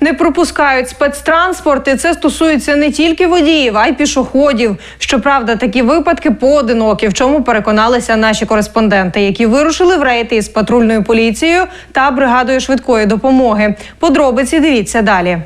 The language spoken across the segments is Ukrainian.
Не пропускають спецтранспорт, і це стосується не тільки водіїв, а й пішоходів. Щоправда, такі випадки поодинокі, в чому переконалися наші кореспонденти, які вирушили в рейти із патрульною поліцією та бригадою швидкої допомоги. Подробиці дивіться далі.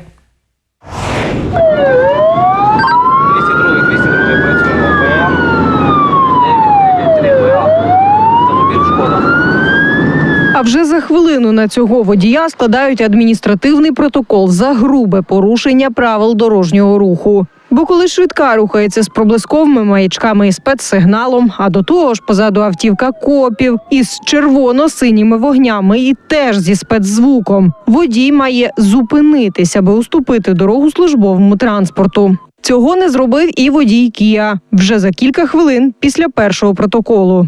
Вже за хвилину на цього водія складають адміністративний протокол за грубе порушення правил дорожнього руху. Бо коли швидка рухається з проблисковими маячками і спецсигналом, а до того ж позаду автівка копів із червоно-синіми вогнями і теж зі спецзвуком, водій має зупинитися, аби уступити дорогу службовому транспорту. Цього не зробив і водій Кія вже за кілька хвилин після першого протоколу.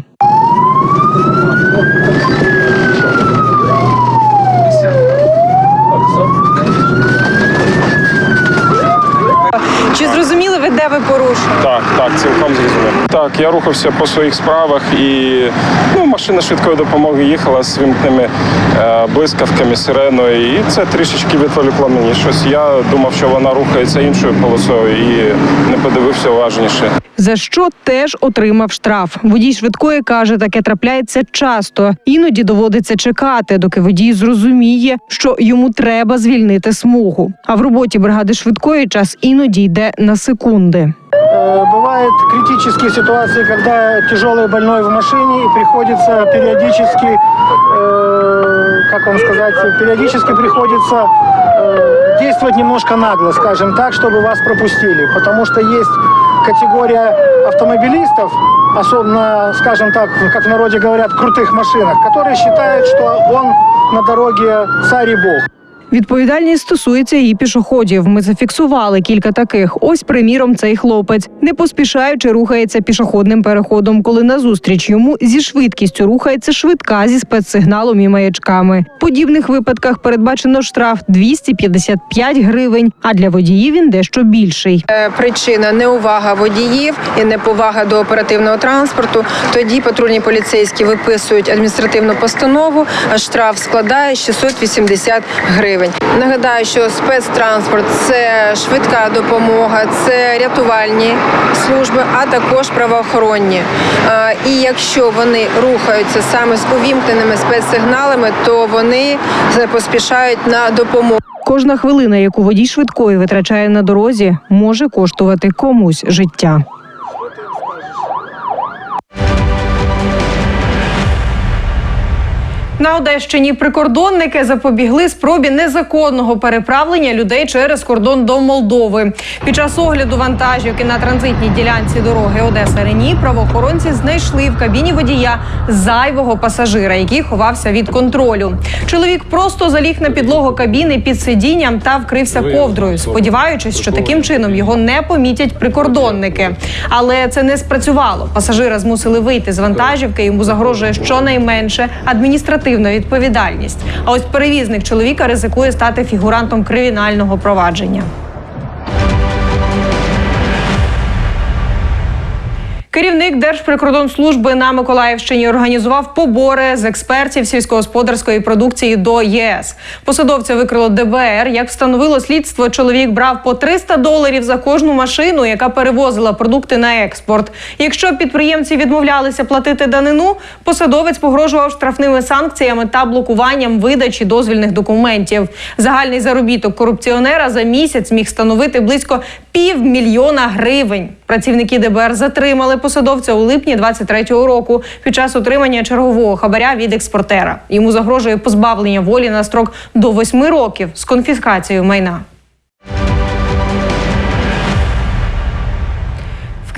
Чи зрозуміли ви, де ви порушили? Так, так, цілком зрозумів. Так, я рухався по своїх справах і ну, машина швидкої допомоги їхала з вимкненими е, блискавками, сиреною, і це трішечки відволікло мені щось. Я думав, що вона рухається іншою полосою і не подивився уважніше. За що теж отримав штраф. Водій швидкої каже, таке трапляється часто. Іноді доводиться чекати, доки водій зрозуміє, що йому треба звільнити смугу. А в роботі бригади швидкої час іноді йде на секунди. Э, Бывают критические ситуации, когда тяжелый больной в машине и приходится периодически, э, как вам сказать, периодически приходится э, действовать немножко нагло, скажем так, чтобы вас пропустили. Потому что есть категория автомобилистов, особенно, скажем так, как в народе говорят, крутых машинах, которые считают, что он на дороге царь и бог. Відповідальність стосується і пішоходів. Ми зафіксували кілька таких. Ось, приміром, цей хлопець не поспішаючи рухається пішохідним переходом, коли назустріч йому зі швидкістю рухається швидка зі спецсигналом і маячками. В подібних випадках передбачено штраф 255 гривень, а для водіїв він дещо більший. Е, Причина неувага водіїв і неповага до оперативного транспорту. Тоді патрульні поліцейські виписують адміністративну постанову, а штраф складає 680 гривень. Нагадаю, що спецтранспорт це швидка допомога, це рятувальні служби, а також правоохоронні. І якщо вони рухаються саме з увімкненими спецсигналами, то вони е, поспішають на допомогу. Кожна хвилина, яку водій швидкої витрачає на дорозі, може коштувати комусь життя. На Одещині прикордонники запобігли спробі незаконного переправлення людей через кордон до Молдови. Під час огляду вантажівки на транзитній ділянці дороги Одеса Рені правоохоронці знайшли в кабіні водія зайвого пасажира, який ховався від контролю. Чоловік просто заліг на підлогу кабіни під сидінням та вкрився ковдрою, сподіваючись, що таким чином його не помітять прикордонники. Але це не спрацювало. Пасажира змусили вийти з вантажівки. Йому загрожує щонайменше адміністративна відповідальність. А ось перевізник чоловіка ризикує стати фігурантом кримінального провадження. Керівник Держприкордонслужби на Миколаївщині організував побори з експертів сільськогосподарської продукції до ЄС. Посадовця викрило ДБР. Як встановило слідство, чоловік брав по 300 доларів за кожну машину, яка перевозила продукти на експорт. Якщо підприємці відмовлялися платити данину, посадовець погрожував штрафними санкціями та блокуванням видачі дозвільних документів. Загальний заробіток корупціонера за місяць міг становити близько півмільйона гривень. Працівники ДБР затримали посадовця у липні 23-го року під час отримання чергового хабаря від експортера. Йому загрожує позбавлення волі на строк до 8 років з конфіскацією майна.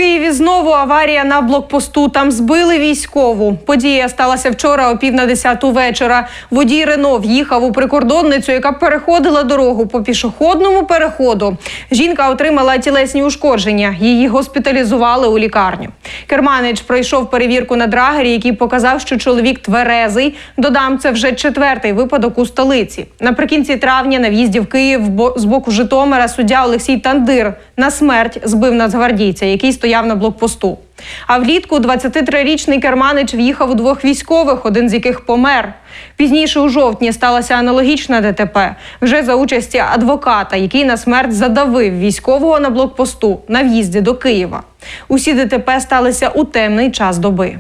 Києві знову аварія на блокпосту. Там збили військову. Подія сталася вчора о пів на десяту вечора. Водій Рено в'їхав у прикордонницю, яка переходила дорогу по пішохідному переходу. Жінка отримала тілесні ушкодження. Її госпіталізували у лікарню. Керманич пройшов перевірку на драгері, який показав, що чоловік тверезий. Додам, це вже четвертий випадок у столиці. Наприкінці травня на в'їзді в Київ з боку Житомира суддя Олексій Тандир на смерть збив нацгвардійця, який стояв на блокпосту. А влітку 23-річний керманич в'їхав у двох військових, один з яких помер. Пізніше у жовтні сталася аналогічна ДТП вже за участі адвоката, який на смерть задавив військового на блокпосту на в'їзді до Києва. Усі ДТП сталися у темний час доби.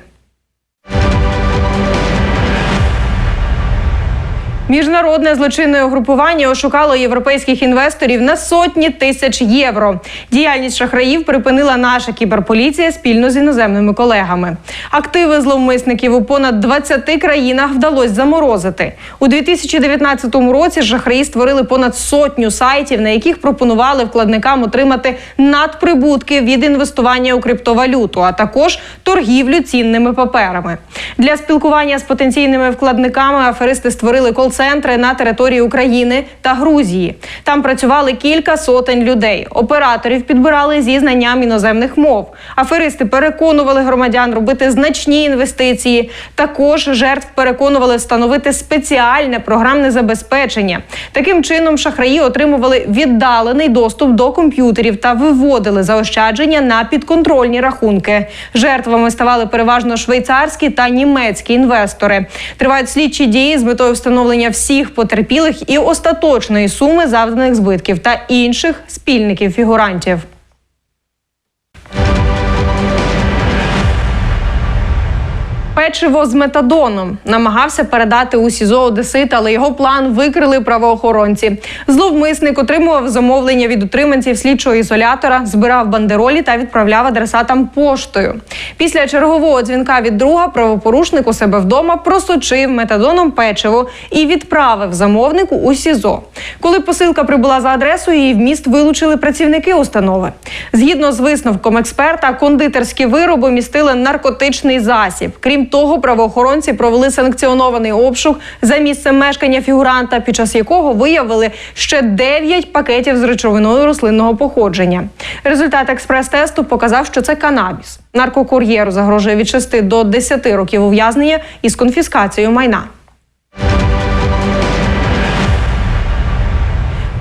Міжнародне злочинне угрупування ошукало європейських інвесторів на сотні тисяч євро. Діяльність шахраїв припинила наша кіберполіція спільно з іноземними колегами. Активи зловмисників у понад 20 країнах вдалося заморозити. У 2019 році шахраї створили понад сотню сайтів, на яких пропонували вкладникам отримати надприбутки від інвестування у криптовалюту, а також торгівлю цінними паперами. Для спілкування з потенційними вкладниками аферисти створили кол-центри на території України та Грузії. Там працювали кілька сотень людей. Операторів підбирали зі знанням іноземних мов. Аферисти переконували громадян робити значні інвестиції. Також жертв переконували встановити спеціальне програмне забезпечення. Таким чином шахраї отримували віддалений доступ до комп'ютерів та виводили заощадження на підконтрольні рахунки. Жертвами ставали переважно швейцарські та німецькі інвестори. Тривають слідчі дії з метою встановлення всіх потерпілих і остаточної суми завданих збитків та інших спільників фігурантів. Печиво з метадоном намагався передати у СІЗО Одесит, але його план викрили правоохоронці. Зловмисник отримував замовлення від утриманців слідчого ізолятора, збирав бандеролі та відправляв адресатам поштою. Після чергового дзвінка від друга правопорушник у себе вдома просочив метадоном печиво і відправив замовнику у СІЗО. Коли посилка прибула за адресою, її вміст вилучили працівники установи. Згідно з висновком експерта, кондитерські вироби містили наркотичний засіб. Крім того, правоохоронці провели санкціонований обшук за місцем мешкання фігуранта, під час якого виявили ще 9 пакетів з речовиною рослинного походження. Результат експрес-тесту показав, що це канабіс. Наркокур'єру загрожує від 6 до 10 років ув'язнення із конфіскацією майна.